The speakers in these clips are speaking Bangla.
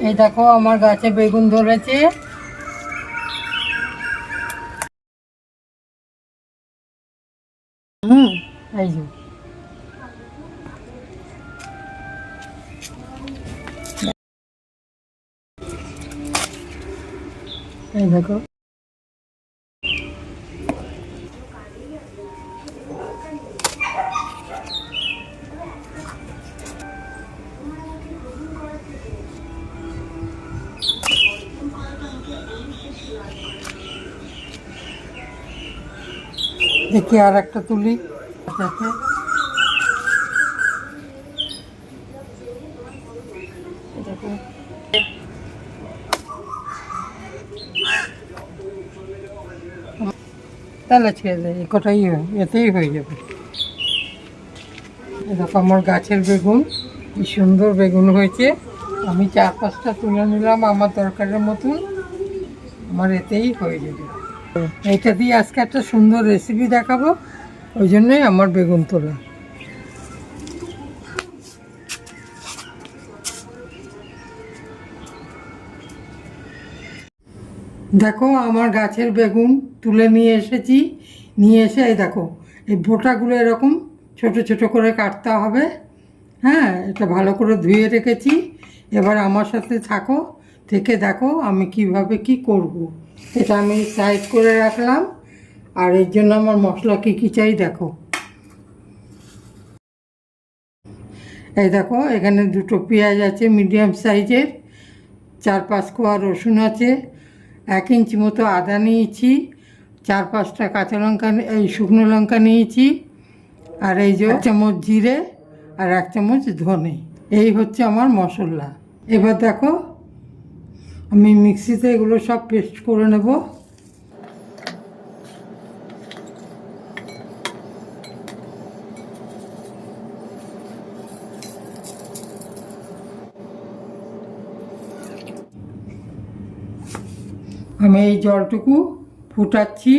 এই দেখো আমার গাছে বেগুন ধরেছে। হুম। এই যে। এই দেখো। দেখি আর একটা তুলি। তাহলে ছেড়ে দেয় কটাই এতেই হয়ে যাবে। দেখো আমার গাছের বেগুন, কি সুন্দর বেগুন হয়েছে। আমি চার পাঁচটা তুলে নিলাম আমার দরকারের মতন, আমার এতেই হয়ে যাবে। এইটা দিয়ে আজকে একটা সুন্দর রেসিপি দেখাবো, ওই জন্যই আমার বেগুন তোলা। দেখো, আমার গাছের বেগুন তুলে নিয়ে এসেছি, নিয়ে এসে এই দেখো, এই বোটাগুলো এরকম ছোট ছোট করে কাটতে হবে। হ্যাঁ এটা ভালো করে ধুয়ে রেখেছি। এবার আমার সাথে থাকো থেকে দেখো আমি কীভাবে কি করব। এটা আমি সাইড করে রাখলাম। আর এর জন্য আমার মশলা কী কী চাই দেখো। এই দেখো, এখানে দুটো পেঁয়াজ আছে মিডিয়াম সাইজের চার পাঁচ কোয়া রসুন আছে, এক ইঞ্চি মতো আদা নিয়েছি, চার পাঁচটা কাঁচা লঙ্কা এই শুকনো লঙ্কা নিয়েছি, আর এই যে চামচ জিরে আর এক চামচ ধনে। এই হচ্ছে আমার মশলা। এবার দেখো আমি মিক্সিতে এগুলো সব পেস্ট করে নেব। আমি এই জলটুকু ফুটাচ্ছি।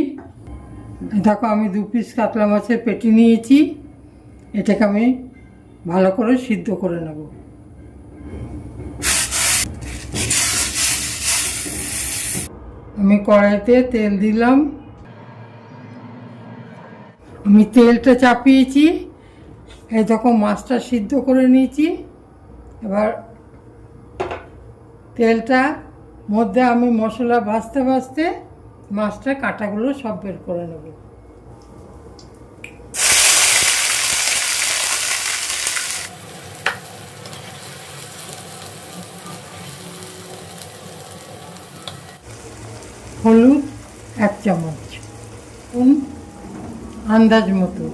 দেখো আমি দু পিস কাতলা মাছের পেটি নিয়েছি। এটাকে আমি ভালো করে সিদ্ধ করে নেব। আমি কড়াইতে তেল দিলাম। আমি তেলটা চাপিয়েছি। এই দেখো মাছটা সিদ্ধ করে নিয়েছি। এবার তেলটা মধ্যে আমি মশলা ভাজতে ভাজতে মাছটা কাঁটাগুলো সব বের করে নেব। হলুদ, এক চামচ। আন্দাজ মতো।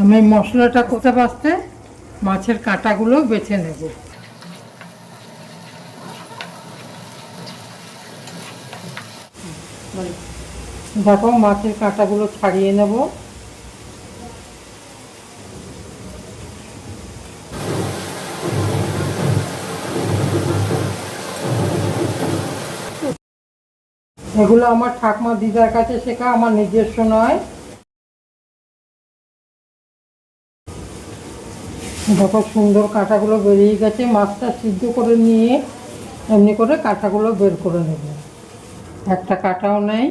আমি মশলাটা কোথায় বাঁচতে মাছের কাঁটাগুলো বেছে নেব। দেখো, মাছের কাঁটাগুলো ছাড়িয়ে নেব। এগুলো আমার ঠাকমা দিদার কাছে শেখা, আমার নিজস্ব নয়। দেখো সুন্দর কাঁটাগুলো বেরিয়ে গেছে, মাছটা সিদ্ধ করে নিয়ে এমনি করে কাঁটাগুলো বের করে নেব। একটা কাঁটাও নেই,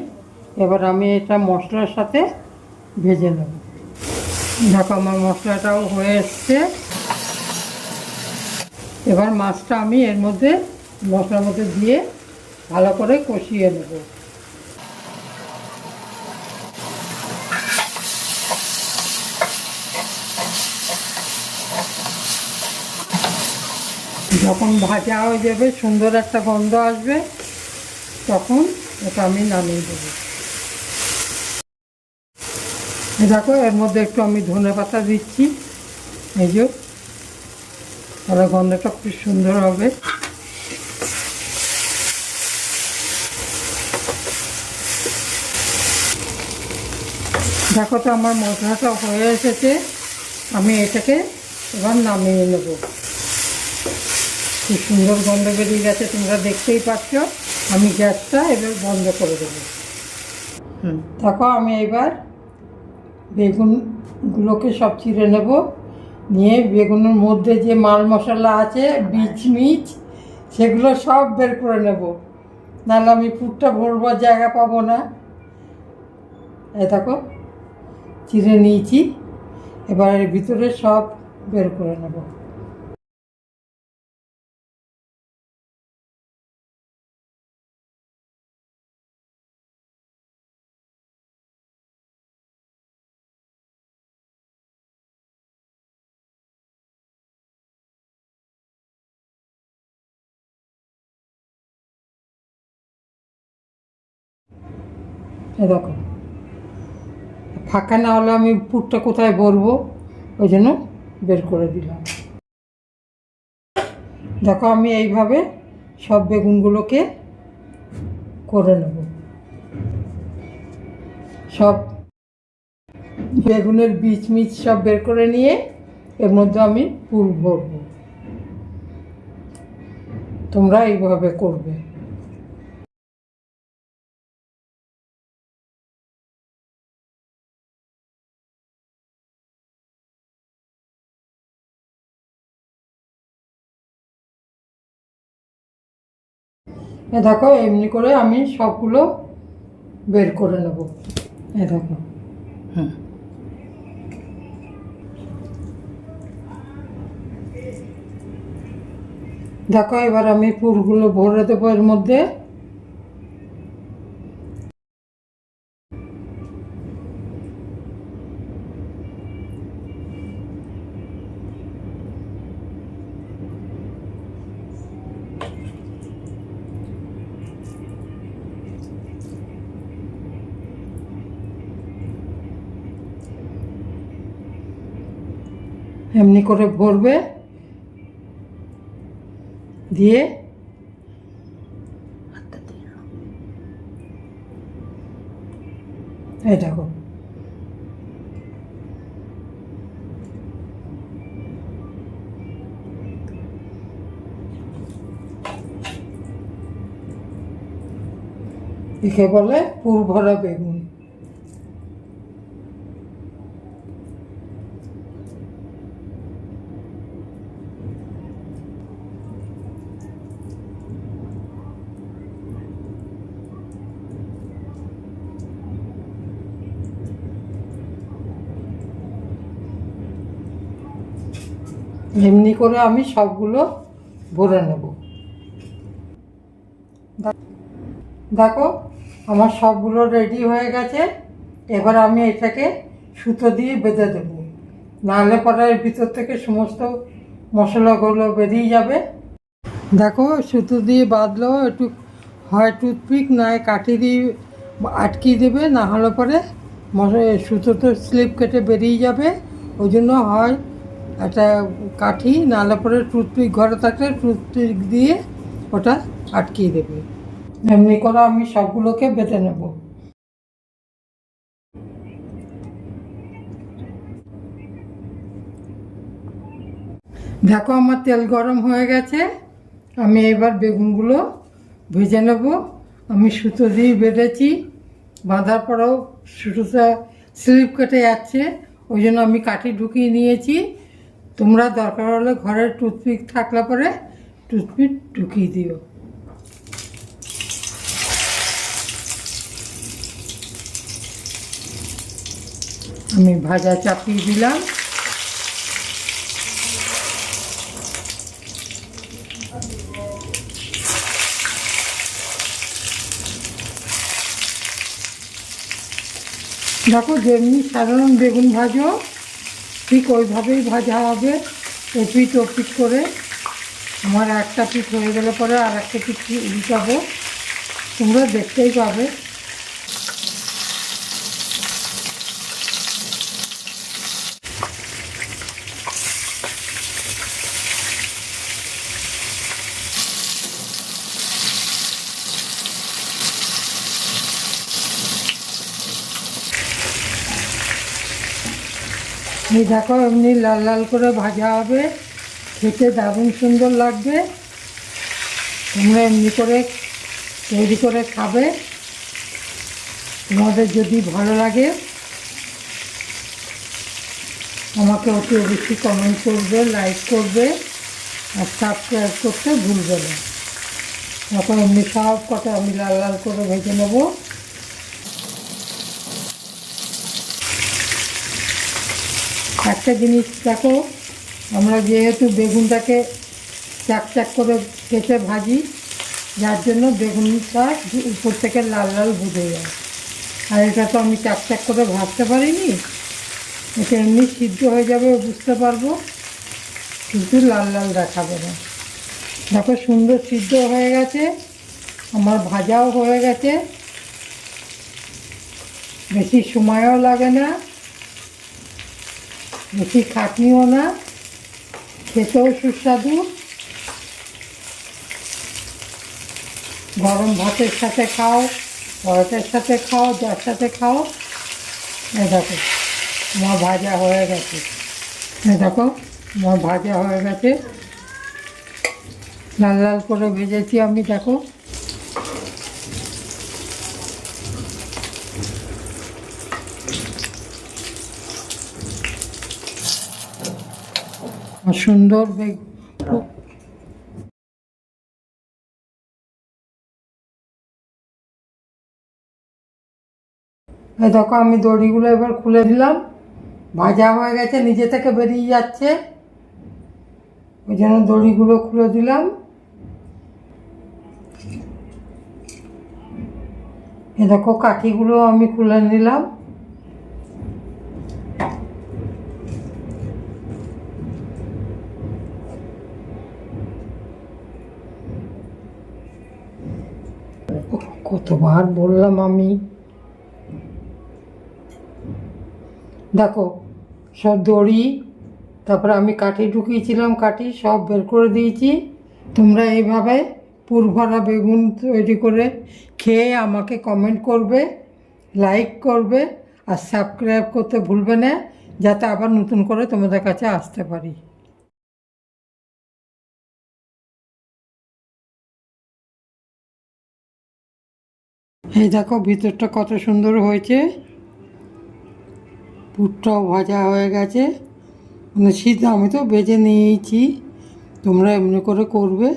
এবার আমি এটা মশলার সাথে ভেজে নেব। দেখো আমার মশলাটাও হয়ে এসছে। এবার মাছটা আমি এর মধ্যে, মশলার মধ্যে দিয়ে ভালো করে কষিয়ে নেব। যখন ভাজা হয়ে যাবে, সুন্দর একটা গন্ধ আসবে, তখন এটা আমি নামিয়ে দেবো। দেখো, এর মধ্যে একটু আমি ধনে পাতা দিচ্ছি। এই যে, তাহলে গন্ধটা খুব সুন্দর হবে। দেখো তো আমার মশলাটা হয়ে এসেছে। আমি এটাকে এবার নামিয়ে নেব। খুব সুন্দর গন্ধ বেরিয়ে গেছে তোমরা দেখতেই পাচ্ছ। আমি গ্যাসটা এবার বন্ধ করে দেবো। হুম। দেখো আমি এবার বেগুনগুলোকে সব চিড়ে নেব। নিয়ে বেগুনের মধ্যে যে মাল মশলা আছে বীজ মিচ সেগুলো সব বের করে নেব। নাহলে আমি পুরটা ভরবার জায়গা পাবো না। এ দেখো চিড়ে নিয়েছি। এবার এর ভিতরে সব বের করে নেব। দেখো ফাঁকা না হলে আমি পুরটা কোথায় ভরবো? ওই জন্য বের করে দিলাম। দেখো আমি এইভাবে সব বেগুনগুলোকে করে নেব। সব বেগুনের বীজ মিচ সব বের করে নিয়ে এর মধ্যে আমি পুর ভরবো। তোমরা এইভাবে করবে। এ দেখো, এমনি করে আমি সবগুলো বের করে নেব। এ দেখো। হুম। দেখো, এবার আমি পুরগুলো ভরে দেবো এর মধ্যে। এমনি করে ভরবে দিয়ে এই দেখো। একে বলে পুর ভরা বেগুন। এমনি করে আমি সবগুলো ভরে নেব। দেখ- আমার সবগুলো রেডি হয়ে গেছে। এবার আমি এটাকে সুতো দিয়ে বেঁধে দেব। নাহলে পরে ভিতর থেকে সমস্ত মশলাগুলো বেরিয়ে যাবে। দেখো, সুতো দিয়ে বাঁধলো, একটু হয় টুথপিক নয় কাঠি দিয়ে আটকিয়ে দেবে, না হলে পরে সুতো তো স্লিপ কেটে বেরিয়ে যাবে। ওই জন্য হয় একটা কাঠি, নাহলে পরে টুথপিক ঘরে থাকলে টুথপিক দিয়ে ওটা আটকিয়ে দেবে। এমনি করে আমি সবগুলোকে বেঁধে নেব। দেখো আমার তেল গরম হয়ে গেছে। আমি এবার বেগুনগুলো ভেজে নেব। আমি সুতো দিয়ে বেঁধেছি। বাঁধার পরেও সুতোটা স্লিপ কেটে যাচ্ছে। ওই জন্য আমি কাঠি ঢুকিয়ে নিয়েছি। তোমরা দরকার হলে ঘরের টুথপিক থাকলে পরে টুথপিক ঢুকিয়ে দিও। আমি ভাজা চাপিয়ে দিলাম। দেখো যেমনি সাধারণ বেগুন ভাজো ঠিক ওইভাবেই ভাজা হবে। এপিট ওপিট করে আমার একটা পিঠ হয়ে গেলে পরে আর একটা পিঠ উল্টাবো। তোমরা দেখতেই পাবে। এই দেখো এমনি লাল লাল করে ভাজা হবে। খেতে দারুণ সুন্দর লাগবে। তোমরা এমনি করে তৈরি করে খাবে। তোমাদের যদি ভালো লাগে, আমাকে অতি অবশ্যই কমেন্ট করবে লাইক করবে, আর সাবস্ক্রাইব করতে ভুলবে না। এখন এমনি সব কটা আমি লাল লাল করে ভেজে নেব। একটা জিনিস দেখো, আমরা যেহেতু বেগুনটাকে চাক চাক করে কেটে ভাজি, যার জন্য বেগুনটা উপর থেকে লাল লাল বুঝে যায়। আর এটা তো আমি চাক চাক করে ভাজতে পারিনি এটা এমনি সিদ্ধ হয়ে যাবে, বুঝতে পারব, কিন্তু লাল লাল দেখাবে না। দেখো সুন্দর সিদ্ধ হয়ে গেছে, আমার ভাজাও হয়ে গেছে, বেশি সময়ও লাগে না। বেশি খাটনিও না, খেতেও সুস্বাদু। গরম ভাতের সাথে খাও ভাতের সাথে খাও, যার সাথে খাও, এই দেখো আমার ভাজা হয়ে গেছে। এই দেখো আমার ভাজা হয়ে গেছে। লাল লাল করে ভেজেছি আমি, দেখো। সুন্দর এই দেখো, আমি দড়িগুলো এবার খুলে দিলাম। ভাজা হয়ে গেছে, নিজে থেকে বেরিয়ে যাচ্ছে। ওই জন্য দড়িগুলো খুলে দিলাম। এ দেখো, কাঠিগুলো আমি খুলে নিলাম। কতবার বললাম আমি? দেখো, সব দড়ি, তারপরে আমি কাঠি ঢুকিয়েছিলাম, কাঠি সব বের করে দিয়েছি। তোমরা এইভাবে পুরভরা বেগুন তৈরি করে খেয়ে আমাকে কমেন্ট করবে লাইক করবে, আর সাবস্ক্রাইব করতে ভুলবে না, যাতে আবার নতুন করে তোমাদের কাছে আসতে পারি। এই দেখো, ভিতরটা কত সুন্দর হয়েছে। পুরটাও ভাজা হয়ে গেছে। মানে শীত আমি তো বেজে নিয়েছি। তোমরা এমনি করে করবে,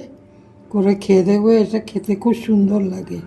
করে খেয়ে দেখবে, এটা খেতে খুব সুন্দর লাগে।